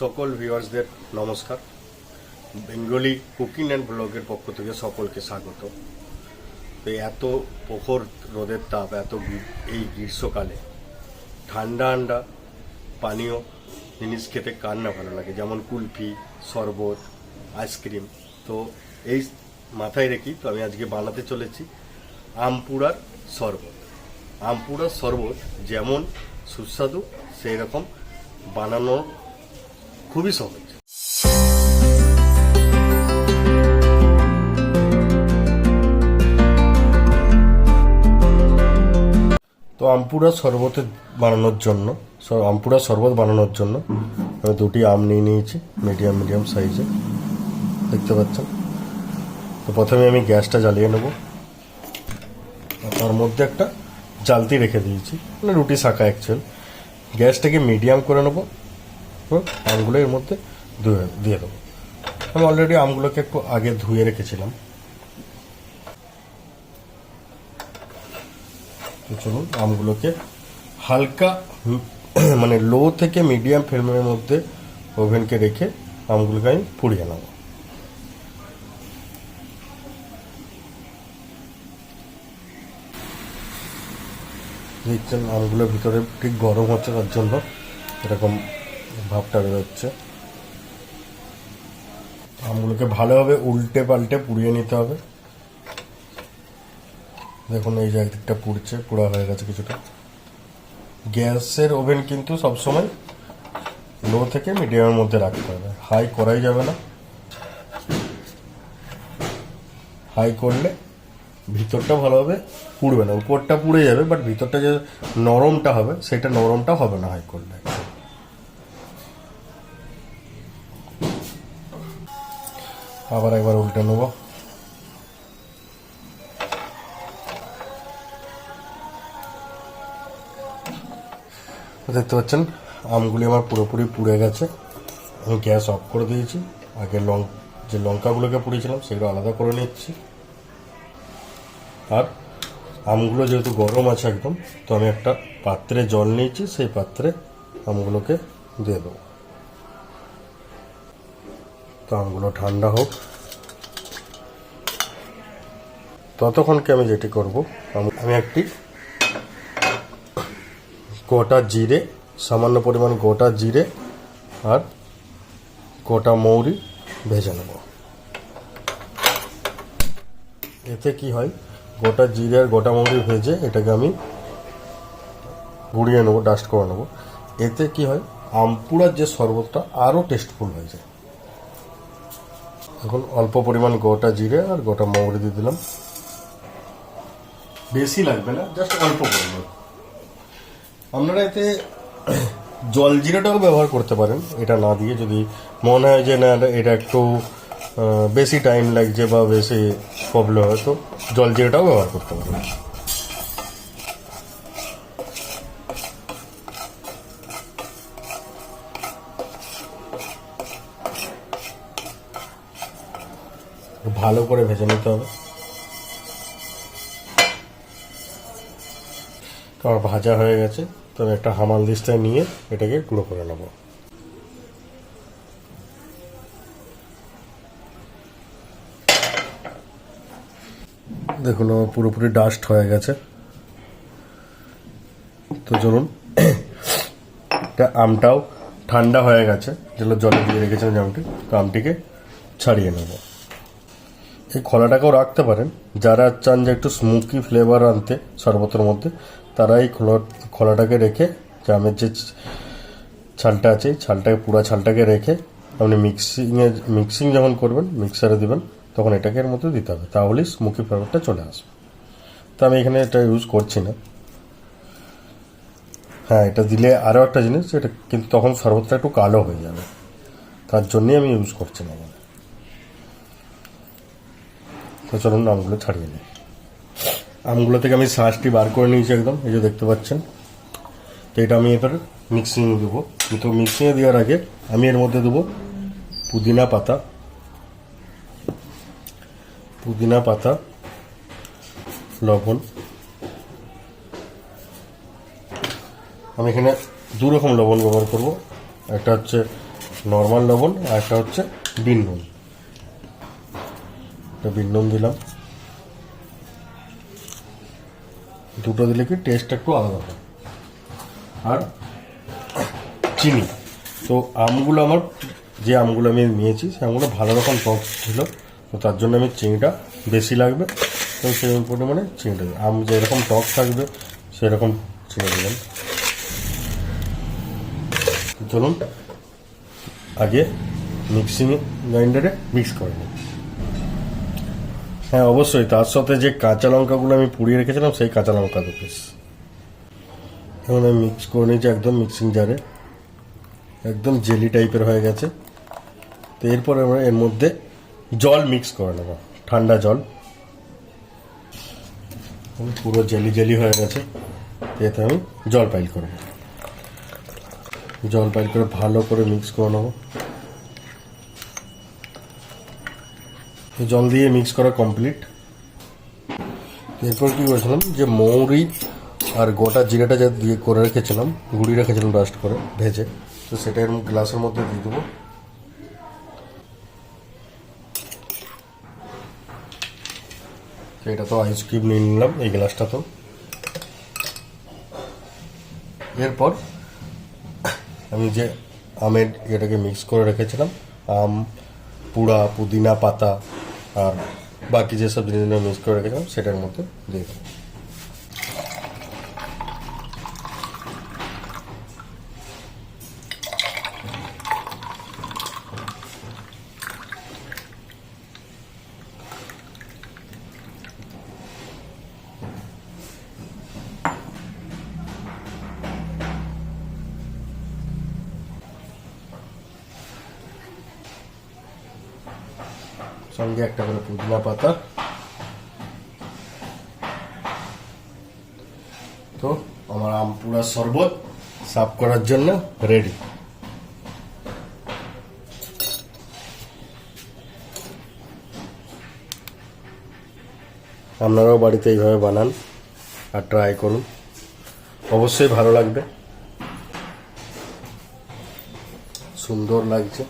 সকল ভিউয়ার্সদের নমস্কার। বেঙ্গলি কুকিং অ্যান্ড ব্লগের পক্ষ থেকে সকলকে স্বাগত। তো এত প্রখর রোদের তাপ, এত এই গ্রীষ্মকালে ঠান্ডা ঠান্ডা পানীয় জিনিস খেতে কার না ভালো লাগে? যেমন কুলফি, শরবত, আইসক্রিম। তো এই মাথায় রেখি তো আমি আজকে বানাতে চলেছি আমপুরার শরবত। আমপুরার শরবত যেমন সুস্বাদু সেই রকম বানানো খুবই সহজ। তো আমপুরা শরবতে বানানোর জন্য আমপুরা শরবত বানানোর জন্য আমি দুটি আম নিয়ে নিয়েছি মিডিয়াম মিডিয়াম সাইজে দেখতে পাচ্ছেন? তো প্রথমে আমি গ্যাসটা জ্বালিয়ে নেব। তার মধ্যে একটা জালতি রেখে দিয়েছি মানে রুটি শাঁকা অ্যাকচুয়াল গ্যাসটাকে মিডিয়াম করে নেব। আমগুলো এর মধ্যে ধুয়ে, দিয়ে দেবো। আমি অলরেডি আমগুলোকে একটু আগে ধুয়ে রেখেছিলাম। তো চলুন, আমগুলোকে হালকা মানে লো থেকে মিডিয়াম ফ্লেমের মধ্যে ওভেনকে রেখে আমগুলোকে আমি পুড়িয়ে নেব। দেখছেন আমগুলোর ভিতরে ঠিক গরম হচ্ছে তার জন্য। এরকম ভাবটা বেরোচ্ছে। আমগুলোকে ভালোভাবে উল্টে পাল্টে পুড়িয়ে নিতে হবে। দেখুন, এই একদিকটা পুড়ছে, পোড়া হয়ে গেছে কিছুটা। গ্যাসের ওভেন কিন্তু সবসময় লো থেকে মিডিয়ামের মধ্যে রাখতে হবে। হাই করাই যাবে না। হাই করলে ভিতরটা ভালোভাবে পুড়বে না। উপরটা পুড়ে যাবে, বাট ভিতরটা যে নরমটা হবে, সেটা নরমটা হবে না হাই করলে। আবার একবার উল্টে নেব। দেখতে পাচ্ছেন, আমগুলি আমার পুরোপুরি পুড়ে গেছে। আমি গ্যাস অফ করে দিয়েছি। আগে লং যে লঙ্কাগুলোকে পুড়িয়েছিলাম, সেগুলো আলাদা করে নিচ্ছি। আর আমগুলো যেহেতু গরম আছে একদম, তো আমি একটা পাত্রে জল নিয়েছি, সেই পাত্রে আমগুলোকে দিয়ে দেবো। তো আমগুলো ঠান্ডা হোক। ততক্ষণকে আমি যেটি করব, আম- একটি গোটা জিরে, সামান্য পরিমাণ গোটা জিরে আর গোটা মৌরি ভেজে নেব। এতে কি হয়, গোটা জিরে আর গোটা মৌরি ভেজে এটাকে আমি গুঁড়িয়ে নেব, ডাস্ট করে নেব। এতে কি হয় আমপুরার যে শরবতটা আরও টেস্টফুল হয়ে যায়। এখন অল্প পরিমাণ গোটা জিরে আর গোটা মৌরি দিয়ে দিলাম। বেশি লাগবে না জাস্ট অল্প পরিমাণ। আপনারা এতে জল জিরেটাও ব্যবহার করতে পারেন, এটা না দিয়ে যদি মনে হয় যে না, এটা একটু বেশি টাইম লাগছে বা বেশি প্রবলেম হয়, তো জল জিরেটাও ব্যবহার করতে পারেন। ভালো করে ভেজে নিতে হবে। তো আমার ভাজা হয়ে গেছে। তবে একটা হামাল দিস্তায় নিয়ে এটাকে গুঁড়ো করে নেব। দেখুন পুরোপুরি ডাস্ট হয়ে গেছে। তো চলুন এটা আমটাও ঠান্ডা হয়ে গেছে। যেগুলো জলে দিয়ে রেখেছিলাম জামটি, তো আমটিকে ছাড়িয়ে নেব। এই খোলাটাকেও রাখতে পারেন। যারা চান যে একটু স্মোকি ফ্লেভার আনতে শরবতের মধ্যে তারা এই খোলা, খোলাটাকে রেখে জামের যে ছালটা আছে ছালটাকে, পুরো ছালটাকে রেখে আপনি মিক্সিংয়ে মিক্সিং যখন করবেন মিক্সারে দেবেন, তখন এটাকে এর মধ্যে দিতে হবে। তাহলেই স্মোকি ফ্লেভারটা চলে আসবে। তো আমি এখানে এটা ইউজ করছি না। হ্যাঁ এটা দিলে আরও একটা জিনিস, এটা কিন্তু তখন শরবতটা একটু কালো হয়ে যাবে। তার জন্যই আমি ইউজ করছি না তো চলুন আমগুলো ছাড়িয়ে নিই। আমগুলো থেকে আমি শাঁসটি বার করে নিয়েছি একদম, এই যে দেখতে পাচ্ছেন। তো এটা আমি এবার মিক্সিংয়ে দেবো। কিন্তু মিক্সিংয়ে দেওয়ার আগে আমি এর মধ্যে দেবো পুদিনা পাতা। পুদিনা পাতা, লবণ। আমি এখানে দু রকম লবণ ব্যবহার করব। একটা হচ্ছে নর্মাল লবণ আর একটা হচ্ছে বিন নুন একটা বিন নুন দিলাম। দুটো দিলে কি টেস্ট একটু আলাদা হয়। আর চিনি। তো আমগুলো আমার, যে আমগুলো আমি নিয়েছি, সে আমগুলো ভালো রকম টক ছিল। তো তার জন্য আমি চিনিটা বেশি লাগবে। তো সেই পরিমাণে চিনিটা। আম যেরকম টক থাকবে, সেরকম চিনি দেবেন চলুন, আগে মিক্সিং গ্রাইন্ডারে মিক্স করে নিই। হ্যাঁ অবশ্যই। তার সাথে যে কাঁচা লঙ্কাগুলো আমি পুড়িয়ে রেখেছিলাম, সেই কাঁচা লঙ্কা দু পিস এখন আমি মিক্স করে নিয়েছি একদম মিক্সিং জারে একদম জেলি টাইপের হয়ে গেছে। তো এরপরে আমরা এর মধ্যে জল মিক্স করে নেব, ঠান্ডা জল। পুরো জেলি জেলি হয়ে গেছে। এতে আমি জল পাইল করব জল পাইল করে ভালো করে মিক্স করে নেব। জল দিয়ে মিক্স করা কমপ্লিট এরপর কি করেছিলাম, যে মৌরি আর গোটা জিরাটা যা দিয়ে করে রেখেছিলাম, গুঁড়ি রেখেছিলাম ডাস্ট করে ভেজে, তো সেটা এরকম গ্লাসের মধ্যে দিয়ে দেবো। এটা তো আইসক্রিম নিয়ে নিলাম, এই গ্লাসটা তো। এরপর আমি যে আমের এটাকে মিক্স করে রেখেছিলাম, আম, পুড়া, পুদিনা পাতা আর বাকি যেসব জিনিসগুলো মিক্স করে রেখেছিলাম সেটার মধ্যে দিয়ে দেবো সঙ্গে একটা করে পুদিনা পাতা। তো আমার আম পুরা শরবত সাফ করার জন্য রেডি আপনারাও বাড়িতে এইভাবে বানান আর ট্রাই করুন। অবশ্যই ভালো লাগবে। সুন্দর লাগছে।